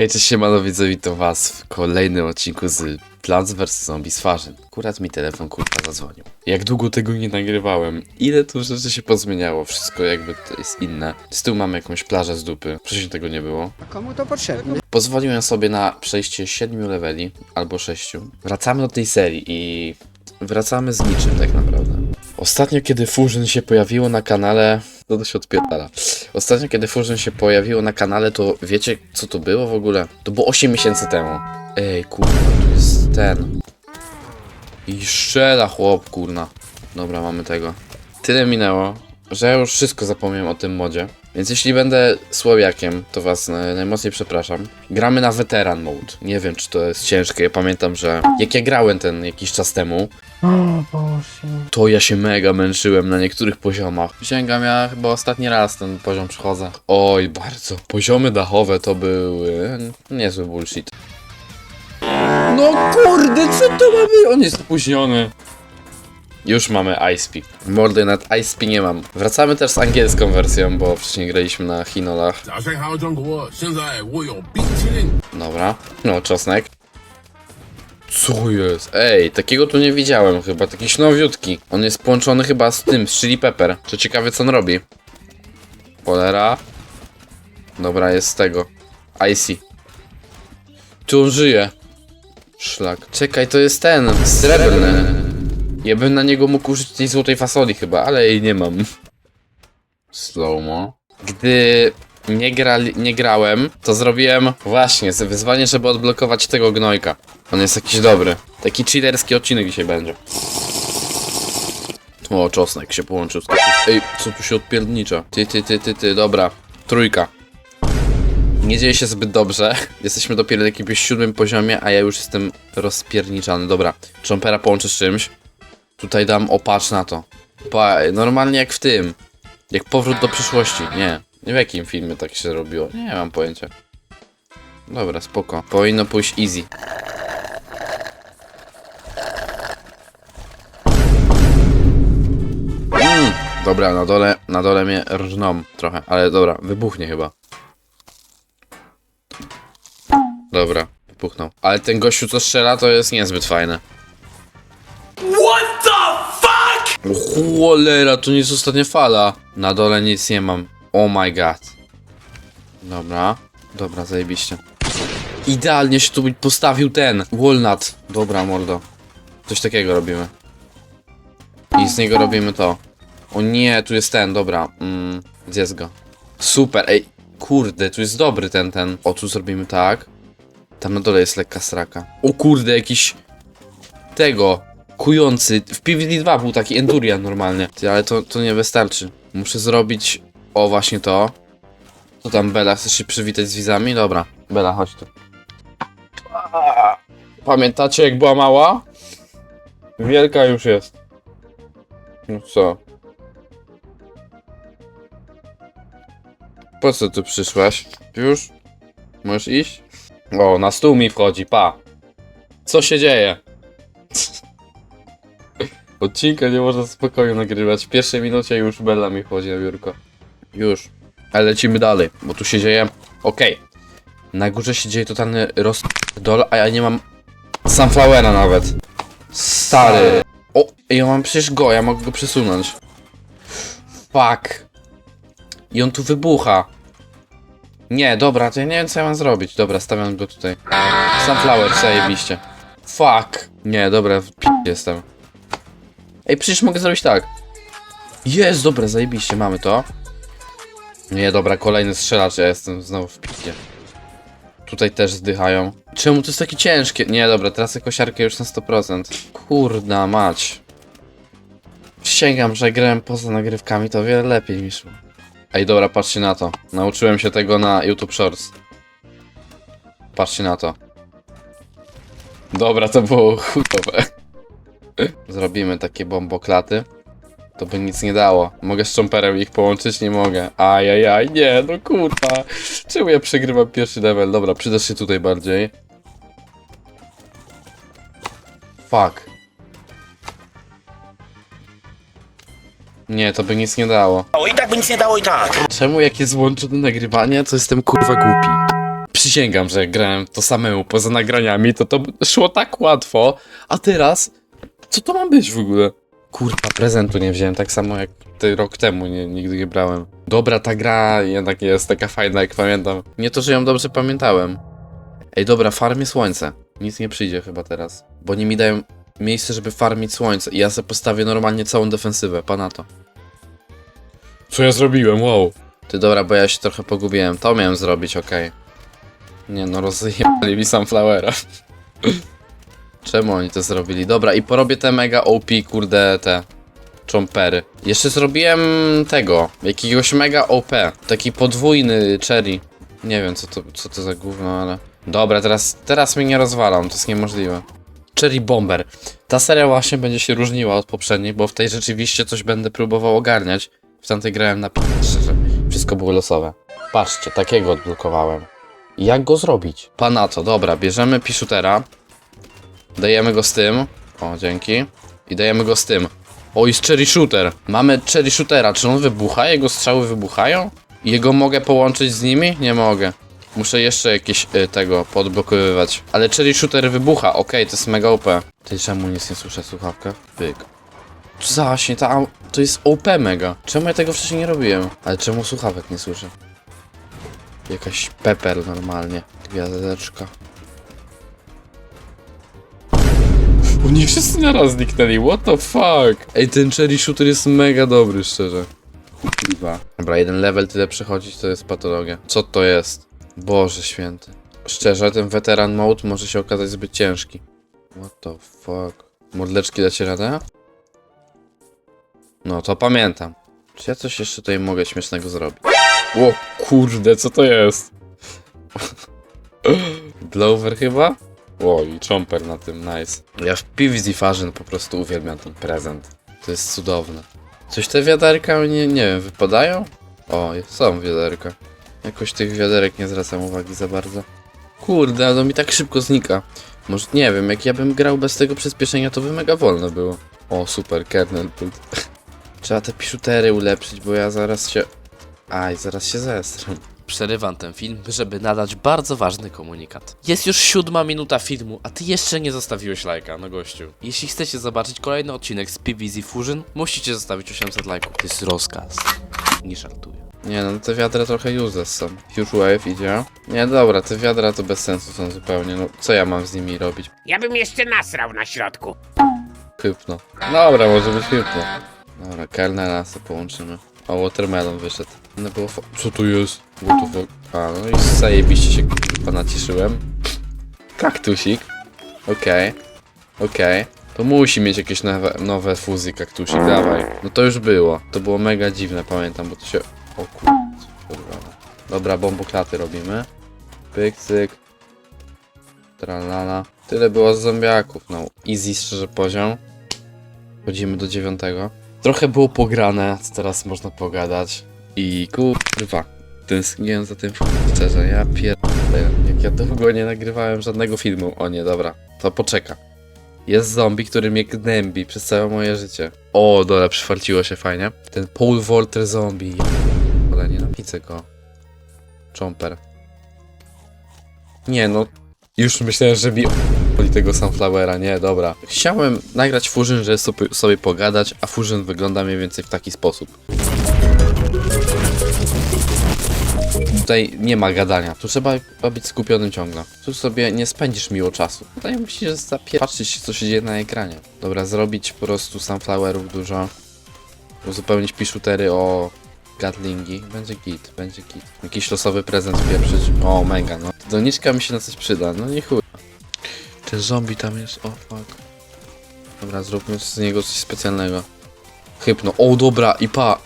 Hej, cześć siemano widzowie, witam was w kolejnym odcinku z Plants vs Zombies Farzyn. Akurat mi telefon kurwa zadzwonił. Jak długo tego nie nagrywałem? Ile tu rzeczy się pozmieniało? Wszystko jakby to jest inne. Z tyłu mamy jakąś plażę z dupy. Wcześniej tego nie było. Komu to potrzebne? Pozwoliłem sobie na przejście 7 leveli, albo 6. Wracamy do tej serii i wracamy z niczym tak naprawdę. Ostatnio kiedy Fusion się pojawiło na kanale, to się odpierdala. Ostatnio kiedy Fusion się pojawiło na kanale, to wiecie co to było w ogóle? To było 8 miesięcy temu. Ej, kurwa, tu jest ten. I strzela chłop, kurna. Dobra, mamy tego. Tyle minęło, że ja już wszystko zapomniałem o tym modzie. Więc jeśli będę słabiakiem, to was najmocniej przepraszam. Gramy na weteran mode. Nie wiem, czy to jest ciężkie. Ja pamiętam, że jak ja grałem ten jakiś czas temu, O Boże. to ja się mega męczyłem na niektórych poziomach. Sięgam, ja chyba ostatni raz ten poziom przechodzę. Oj, bardzo. Poziomy dachowe to były niezły bullshit. No kurde, co to ma być? On jest opóźniony. Już mamy ISP. Mordy nad ISP nie mam. Wracamy też z angielską wersją, bo wcześniej graliśmy na Hinolach. Dobra. No, czosnek. Co jest? Ej, takiego tu nie widziałem chyba, taki nowiutki. On jest połączony chyba z tym, z Chili Pepper. To ciekawe co on robi. Polera. Dobra, jest z tego. Icy. Tu on żyje. Szlak. Czekaj, to jest ten, srebrny. Ja bym na niego mógł użyć tej złotej fasoli chyba, ale jej nie mam. Slowmo. Gdy nie, grali, nie grałem, to zrobiłem właśnie wyzwanie, żeby odblokować tego gnojka. On jest jakiś dobry. Taki chillerski odcinek dzisiaj będzie. O, czosnek się połączył z. Ej, co tu się odpierdnicza? Ty, ty, ty, ty, ty, dobra. Trójka. Nie dzieje się zbyt dobrze. Jesteśmy dopiero na jakimś siódmym poziomie, a ja już jestem rozpierniczany. Dobra, Chompera połączę z czymś. Tutaj dam opatrz na to. Pa, normalnie jak w tym. Jak powrót do przyszłości. Nie. Nie w jakim filmie tak się robiło. Nie mam pojęcia. Dobra, spoko. Powinno pójść easy. Mm, dobra, na dole, na dole mnie rżną trochę, ale dobra, wybuchnie chyba. Dobra, wybuchnął. Ale ten gościu co strzela to jest niezbyt fajne. Cholera, to nie jest ostatnia fala. Na dole nic nie mam. Oh my god. Dobra, dobra, zajebiście. Idealnie się tu postawił ten Walnut. Dobra, mordo. Coś takiego robimy. I z niego robimy to. O nie, tu jest ten, dobra. Mm, go. Super, ej. Kurde, tu jest dobry ten, ten. O, tu zrobimy tak. Tam na dole jest lekka straka. O kurde, jakiś... Tego. Kujący. W PvD 2 był taki Endurian normalnie. Ty, ale to, to nie wystarczy. Muszę zrobić... O, właśnie to. Co tam, Bela? Chcesz się przywitać z widzami? Dobra. Bela, chodź tu. Pamiętacie jak była mała? Wielka już jest. No co? Po co tu przyszłaś? Już? Możesz iść? O, na stół mi wchodzi, pa. Co się dzieje? Odcinka nie można spokojnie nagrywać. W pierwszej minucie już Bella mi wchodzi na biurko. Już. Ale lecimy dalej, bo tu się dzieje... Okej. Na górze się dzieje totalny rozdol, a ja nie mam sunflowera nawet. Stary. O, ja mam przecież go, ja mogę go przesunąć. Fuck. I on tu wybucha. Nie, dobra, to ja nie wiem co ja mam zrobić. Dobra, stawiam go tutaj. Sunflower, zajebiście. Fuck. Nie, dobra, w p- jestem. Ej, przecież mogę zrobić tak. Jest, dobra, zajebiście, mamy to. Nie, dobra, kolejny strzelacz, ja jestem znowu w picie. Tutaj też zdychają. Czemu to jest takie ciężkie? Nie, dobra, teraz kosiarkę już na 100%. Kurna mać. Przysięgam, że grałem poza nagrywkami, to wiele lepiej mi szło. Ej, dobra, patrzcie na to. Nauczyłem się tego na YouTube Shorts. Patrzcie na to. Dobra, to było chujowe. Zrobimy takie bomboklaty. To by nic nie dało. Mogę z Chomperem ich połączyć? Nie mogę. Ajajaj, nie, no kurwa. Czemu ja przegrywam pierwszy level? Dobra, przydasz się tutaj bardziej. Fuck. Nie, to by nic nie dało. O i tak by nic nie dało i tak. Czemu jak jest włączone nagrywanie, to jestem kurwa głupi? Przysięgam, że jak grałem to samemu poza nagraniami, to to szło tak łatwo, a teraz, co to ma być w ogóle? Kurwa, prezentu nie wziąłem, tak samo jak ty rok temu nie, nigdy nie brałem. Dobra, ta gra jednak jest taka fajna, jak pamiętam. Nie to, że ją dobrze pamiętałem. Ej, dobra, farmię słońce. Nic nie przyjdzie chyba teraz, bo nie mi dają miejsce, żeby farmić słońce i ja sobie postawię normalnie całą defensywę, pana to. Co ja zrobiłem, wow. Ty dobra, bo ja się trochę pogubiłem. To miałem zrobić, okej. Nie no, rozjebali mi Sunflowera. Czemu oni to zrobili? Dobra, i porobię te mega OP, kurde, te chompery. Jeszcze zrobiłem tego, jakiegoś mega OP. Taki podwójny cherry. Nie wiem, co to, co to za gówno, ale... Dobra, teraz, teraz mnie nie rozwalam, to jest niemożliwe. Cherry Bomber. Ta seria właśnie będzie się różniła od poprzedniej, bo w tej rzeczywiście coś będę próbował ogarniać. W tamtej grałem na p... szczerze. Wszystko było losowe. Patrzcie, takiego odblokowałem. Jak go zrobić? Panato, dobra, bierzemy Pishutera. Dajemy go z tym. O, dzięki. I dajemy go z tym. O, jest Cherry Shooter. Mamy Cherry Shootera. Czy on wybucha? Jego strzały wybuchają? I Jego mogę połączyć z nimi? Nie mogę. Muszę jeszcze jakieś y, tego podblokowywać. Ale Cherry Shooter wybucha. Okej, to jest mega OP. Ty czemu nic nie słyszę w słuchawkach? Pyk. Zaśnie, ta, to jest OP mega. Czemu ja tego wcześniej nie robiłem? Ale czemu słuchawek nie słyszę? Jakaś pepper normalnie. Gwiazdeczka. Oni wszyscy naraz zniknęli, what the fuck? Ej, ten cherry shooter jest mega dobry, szczerze. Kurwa. Dobra, jeden level tyle przechodzić to jest patologia. Co to jest? Boże święty. Szczerze, ten veteran mode może się okazać zbyt ciężki. What the fuck? Modleczki dacie radę? No, to pamiętam. Czy ja coś jeszcze tutaj mogę śmiesznego zrobić? O kurde, co to jest? Blower chyba? O, i chomper na tym, nice. Ja w PvZ Fashion po prostu uwielbiam ten prezent. To jest cudowne. Coś te wiaderka, nie, nie wiem, wypadają? O, są wiaderka. Jakoś tych wiaderek nie zwracam uwagi za bardzo. Kurde, ale mi tak szybko znika. Może nie wiem, jak ja bym grał bez tego przyspieszenia, to by mega wolno było. O, super, kernel pult. Trzeba te piszutery ulepszyć, bo ja zaraz się... Aj, zaraz się zestram. Przerywam ten film, żeby nadać bardzo ważny komunikat. Jest już siódma minuta filmu, a ty jeszcze nie zostawiłeś lajka, no gościu. Jeśli chcecie zobaczyć kolejny odcinek z PVZ Fusion, musicie zostawić 800 lajków. To jest rozkaz. Nie żartuję. Nie no, te wiadra trochę useless są. Huge Wave idzie. Nie, dobra, te wiadra to bez sensu są zupełnie. No, co ja mam z nimi robić? Ja bym jeszcze nasrał na środku. Hypno. Dobra, może być hypno. Dobra, Kernela sobie połączymy. O, Watermelon wyszedł. No było Co tu jest? What the fuck? A, no i zajebiście się k***a naciszyłem. Kaktusik. Okej. Okej. To musi mieć jakieś nowe, nowe fuzje kaktusik, dawaj. No to już było. To było mega dziwne, pamiętam, bo to się... O kurwa. Dobra, bomboklaty robimy. Pyk, cyk. Tralala. Tyle było z zombiaków, no. Easy szczerze poziom. Chodzimy do dziewiątego. Trochę było pograne, teraz można pogadać. I kurwa, tęskniłem za tym szczerze, ja pierdolę. Jak ja długo nie nagrywałem żadnego filmu. O nie, dobra, to poczeka. Jest zombie, który mnie gnębi przez całe moje życie. O, dole, przyfarciło się fajnie. Ten Paul Walter zombie. Ale nienawidzę go. Chomper. Nie no, już myślałem, że mi tego Sunflowera, nie, dobra. Chciałem nagrać Fusion, żeby sobie, pogadać, a Fusion wygląda mniej więcej w taki sposób. Tutaj nie ma gadania, tu trzeba być skupionym ciągle. Tu sobie nie spędzisz miło czasu. Tutaj musisz zapie- patrzeć się, co się dzieje na ekranie. Dobra, zrobić po prostu Sunflowerów dużo. Uzupełnić piszutery o Gatlingi. Będzie git, będzie git. Jakiś losowy prezent pieprzyć. O, mega, no. Doniczka mi się na coś przyda, no nie chuj. Ten zombie tam jest, o fuck. Dobra, zróbmy z niego coś specjalnego. Hypno, o dobra, i pa!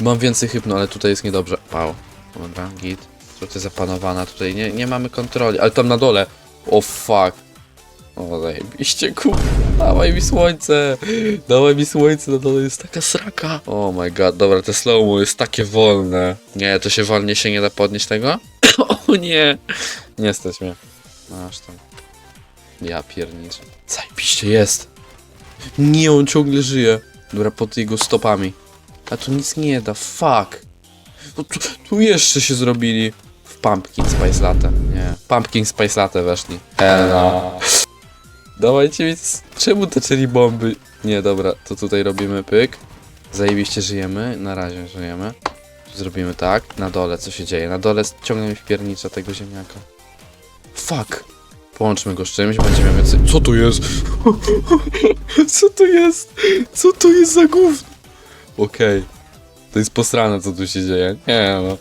Mam więcej hypno, ale tutaj jest niedobrze. Pał. Dobra, git. Trochę zapanowana tutaj, nie, nie mamy kontroli, ale tam na dole. O fuck. O, zajebiście, ku. Dawaj mi słońce. Dawaj mi słońce, na dole jest taka sraka. Oh my god, dobra, te slow jest takie wolne. Nie, to się wolnie się nie da podnieść tego? o nie. Nie mnie. Masz tam. Ja pierniczę. Zajebiście jest. Nie, on ciągle żyje. Dobra, pod jego stopami. A tu nic nie da, fuck. No tu, tu jeszcze się zrobili. W Pumpkin Spice Latte. Nie. pumpkin spice latte weszli. Ela. Dawajcie mi, c- czemu te cherry bomby? Nie, dobra, to tutaj robimy pyk. Zajebiście żyjemy, na razie żyjemy. Zrobimy tak, na dole co się dzieje? Na dole ciągnę mi w piernicza tego ziemniaka. Fuck! Połączmy go z czymś, będzie miał więcej... Co to jest? Co to jest? Co to jest za gówno? Okej. To jest posrane, co tu się dzieje. Nie no.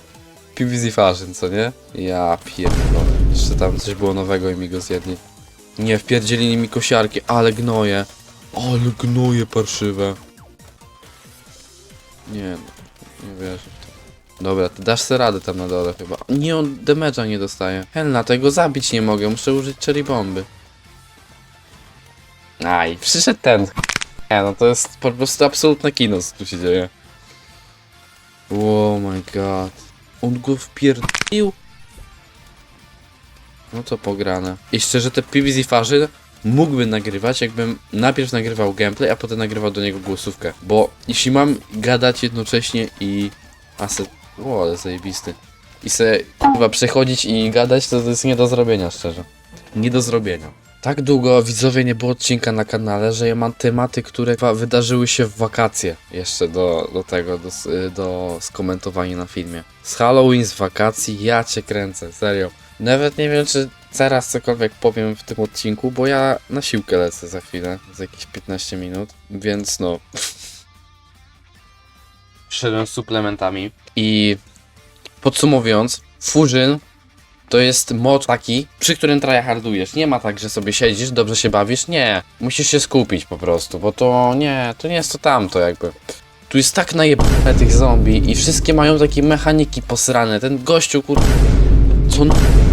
PVZ Fashion, co nie? Ja pierdolę. Jeszcze tam coś było nowego i mi go zjedli. Nie, wpierdzielili mi kosiarki, ale gnoje. Ale gnoje parszywe. Nie no, nie wierzę to. Dobra, ty dasz sobie radę tam na dole chyba. Nie, on damage'a nie dostaje. Helna, tego zabić nie mogę, muszę użyć cherry bomby. Aj, przyszedł ten. Nie, no to jest po prostu absolutne kino, co tu się dzieje. Oh my god. On go wpierdolił? No to pograne. I szczerze, te PVZ farzy mógłbym nagrywać, jakbym najpierw nagrywał gameplay, a potem nagrywał do niego głosówkę. Bo jeśli mam gadać jednocześnie i... A se... O, ale zajebisty. I se chyba przechodzić i gadać, to, jest nie do zrobienia, szczerze. Nie do zrobienia. Tak długo widzowie nie było odcinka na kanale, że ja mam tematy, które wydarzyły się w wakacje. Jeszcze do, do tego, do, do skomentowania na filmie. Z Halloween, z wakacji, ja cię kręcę, serio. Nawet nie wiem, czy zaraz cokolwiek powiem w tym odcinku, bo ja na siłkę lecę za chwilę, za jakieś 15 minut, więc no. Przyszedłem z suplementami i podsumowując, Fusion to jest mod taki, przy którym tryhardujesz. Nie ma tak, że sobie siedzisz, dobrze się bawisz. Nie. Musisz się skupić po prostu, bo to nie, to nie jest to tamto jakby. Tu jest tak najebane tych zombie i wszystkie mają takie mechaniki posrane. Ten gościu kur... Co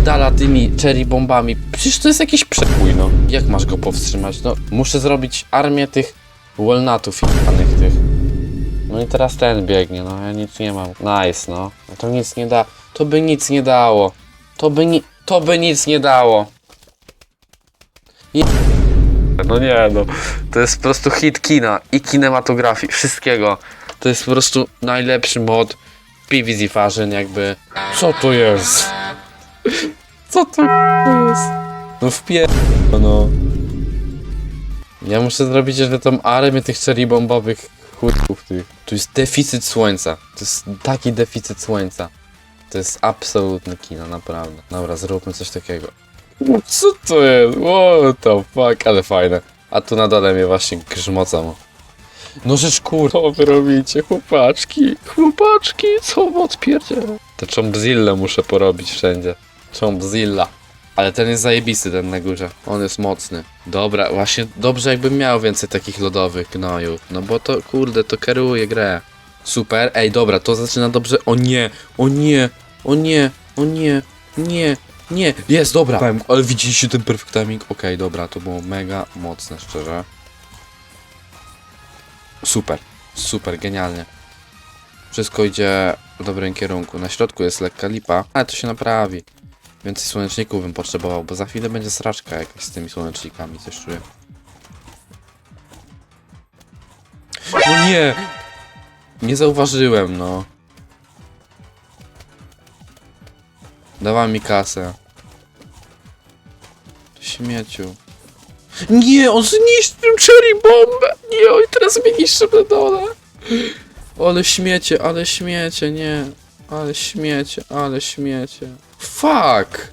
dala tymi cherry bombami? Przecież to jest jakiś przepój, no. Jak masz go powstrzymać? No, muszę zrobić armię tych walnutów jebanych tych. No i teraz ten biegnie, no ja nic nie mam. Nice, no. no to nic nie da. To by nic nie dało. To by ni... To by nic nie dało. Je... No nie no. To jest po prostu hit kina i kinematografii, wszystkiego. To jest po prostu najlepszy mod PVZ Fashion jakby. Co to jest? Co to jest? No wpier... no. Ja muszę zrobić jeszcze tą armię tych cherry bombowych chłopów tych. Tu jest deficyt słońca. To jest taki deficyt słońca. To jest absolutne kino, naprawdę. Dobra, zróbmy coś takiego. Co to jest? What the fuck, ale fajne. A tu na dole mnie właśnie grzmocą. No rzecz kur... Co wy robicie, chłopaczki? Chłopaczki, co wy odpierdzielę? Te chompzille muszę porobić wszędzie. Chompzilla. Ale ten jest zajebisty, ten na górze. On jest mocny. Dobra, właśnie dobrze jakbym miał więcej takich lodowych gnojów. No bo to, kurde, to kieruje grę. Super, ej, dobra, to zaczyna dobrze. O nie, o nie, o nie, o nie, nie, nie. Jest, dobra. Ale widzieliście ten perfect timing? Okej, dobra, to było mega mocne, szczerze. Super, super, genialnie. Wszystko idzie w dobrym kierunku. Na środku jest lekka lipa, ale to się naprawi. Więcej słoneczników bym potrzebował, bo za chwilę będzie sraczka jakaś z tymi słonecznikami, coś czuję. No nie! Nie zauważyłem, no. Dawaj mi kasę. Śmieciu. Nie, on zniszczył cherry bombę! Nie, oj, teraz mnie niszczy na dole. Ale śmiecie, ale śmiecie, nie. Ale śmiecie, ale śmiecie. Fuck!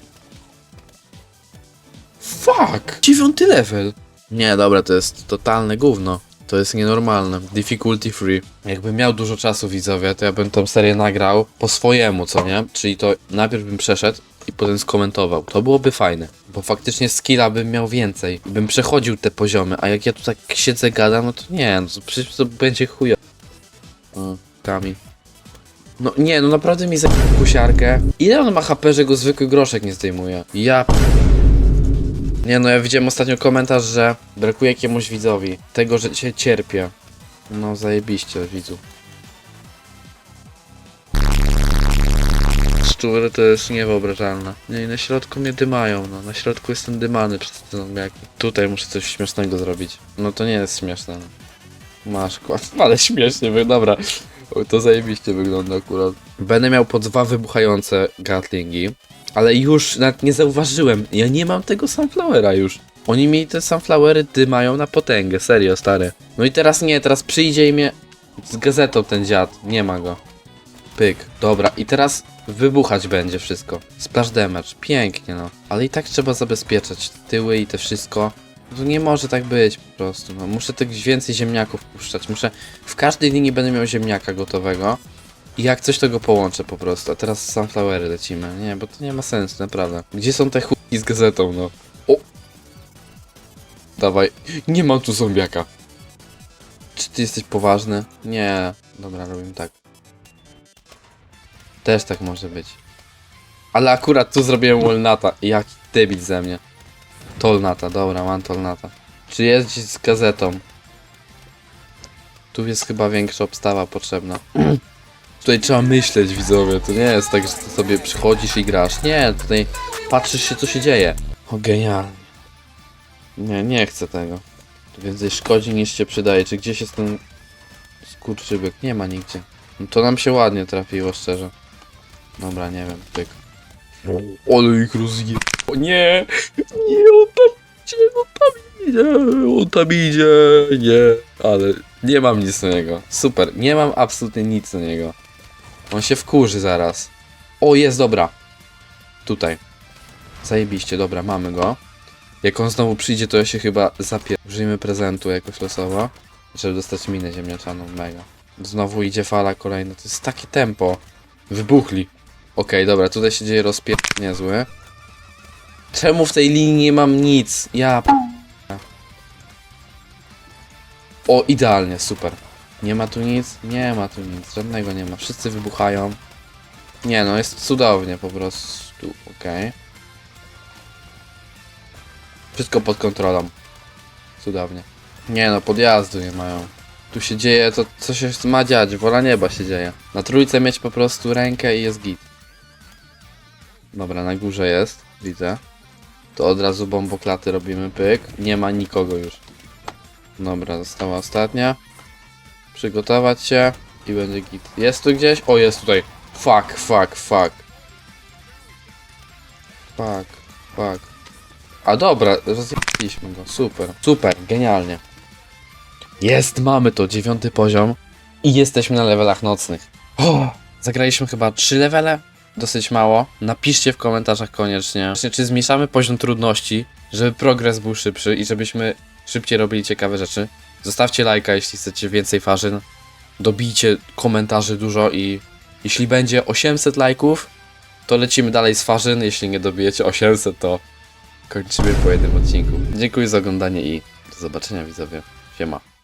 Fuck! Dziewiąty level! Nie, dobra, to jest totalne gówno. To jest nienormalne. Difficulty free. Jakbym miał dużo czasu widzowie, to ja bym tą serię nagrał po swojemu, co nie? Czyli to najpierw bym przeszedł i potem skomentował. To byłoby fajne, bo faktycznie skilla bym miał więcej. Bym przechodził te poziomy, a jak ja tu tak siedzę gadam, no to nie, no to przecież to będzie chujo. O, Kami. No nie, no naprawdę mi za kusiarkę. Ile on ma HP, że go zwykły groszek nie zdejmuje? Ja... p- Nie no, ja widziałem ostatnio komentarz, że brakuje jakiemuś widzowi tego, że się cierpię. No zajebiście, widzu. Szczury to jest niewyobrażalne. Nie, i na środku mnie dymają, no. Na środku jestem dymany przez te zombiaki. Tutaj muszę coś śmiesznego zrobić. No to nie jest śmieszne. no. Masz kład. Ale śmiesznie, wy- dobra. To zajebiście wygląda akurat. Będę miał po dwa wybuchające gatlingi. Ale już nawet nie zauważyłem. Ja nie mam tego sunflowera już. Oni mi te sunflowery dymają na potęgę, serio, stary. No i teraz nie, teraz przyjdzie i mnie z gazetą ten dziad. Nie ma go. Pyk, dobra. I teraz wybuchać będzie wszystko. Splash damage, pięknie no. Ale i tak trzeba zabezpieczać tyły i te wszystko. To nie może tak być po prostu. No. Muszę tych więcej ziemniaków puszczać. Muszę. W każdej linii będę miał ziemniaka gotowego. I jak coś to go połączę po prostu. A teraz sunflowery lecimy. Nie, bo to nie ma sensu, naprawdę. Gdzie są te chłopki z gazetą, no? O! Dawaj. Nie mam tu zombiaka. Czy ty jesteś poważny? Nie. Dobra, robimy tak. Też tak może być. Ale akurat tu zrobiłem Walnata. Jaki debil ze mnie. Tolnata, dobra, mam Tolnata. Czy jest gdzieś z gazetą? Tu jest chyba większa obstawa potrzebna. Tutaj trzeba myśleć, widzowie. To nie jest tak, że ty sobie przychodzisz i grasz. Nie, tutaj patrzysz się, co się dzieje. O, genialnie. Nie, nie chcę tego. To więcej szkodzi niż się przydaje. Czy gdzieś jest ten skurczybyk? Nie ma nigdzie. No to nam się ładnie trafiło, szczerze. Dobra, nie wiem, pyk. Ale ich. O nie! Nie, on tam idzie, on tam idzie, on tam idzie, nie. Ale nie mam nic na niego. Super, nie mam absolutnie nic na niego. On się wkurzy zaraz. O, jest, dobra. Tutaj. Zajebiście, dobra, mamy go. Jak on znowu przyjdzie, to ja się chyba zapier... Użyjmy prezentu jakoś losowo, żeby dostać minę ziemniaczaną, mega. Znowu idzie fala kolejna, to jest takie tempo. Wybuchli. Okej, dobra, tutaj się dzieje rozpier... niezły. Czemu w tej linii nie mam nic? Ja... O, idealnie, super. Nie ma tu nic? Nie ma tu nic, żadnego nie ma. Wszyscy wybuchają. Nie no, jest cudownie po prostu, okej. Wszystko pod kontrolą. Cudownie. Nie no, podjazdu nie mają. Tu się dzieje to, co się ma dziać, wola nieba się dzieje. Na trójce mieć po prostu rękę i jest git. Dobra, na górze jest, widzę. To od razu bomboklaty robimy, pyk. Nie ma nikogo już. Dobra, została ostatnia. Przygotować się i będzie git. Jest tu gdzieś? O, jest tutaj. Fuck, fuck, fuck. Fuck, fuck. A dobra, rozjechaliśmy go. Super, super, genialnie. Jest, mamy to, dziewiąty poziom. I jesteśmy na levelach nocnych. O, zagraliśmy chyba trzy levele? Dosyć mało. Napiszcie w komentarzach koniecznie, czy zmniejszamy poziom trudności, żeby progres był szybszy i żebyśmy szybciej robili ciekawe rzeczy. Zostawcie lajka, jeśli chcecie więcej farzyn. Dobijcie komentarzy dużo i jeśli będzie 800 lajków, to lecimy dalej z farzyn. Jeśli nie dobijecie 800, to kończymy po jednym odcinku. Dziękuję za oglądanie i do zobaczenia widzowie. Siema.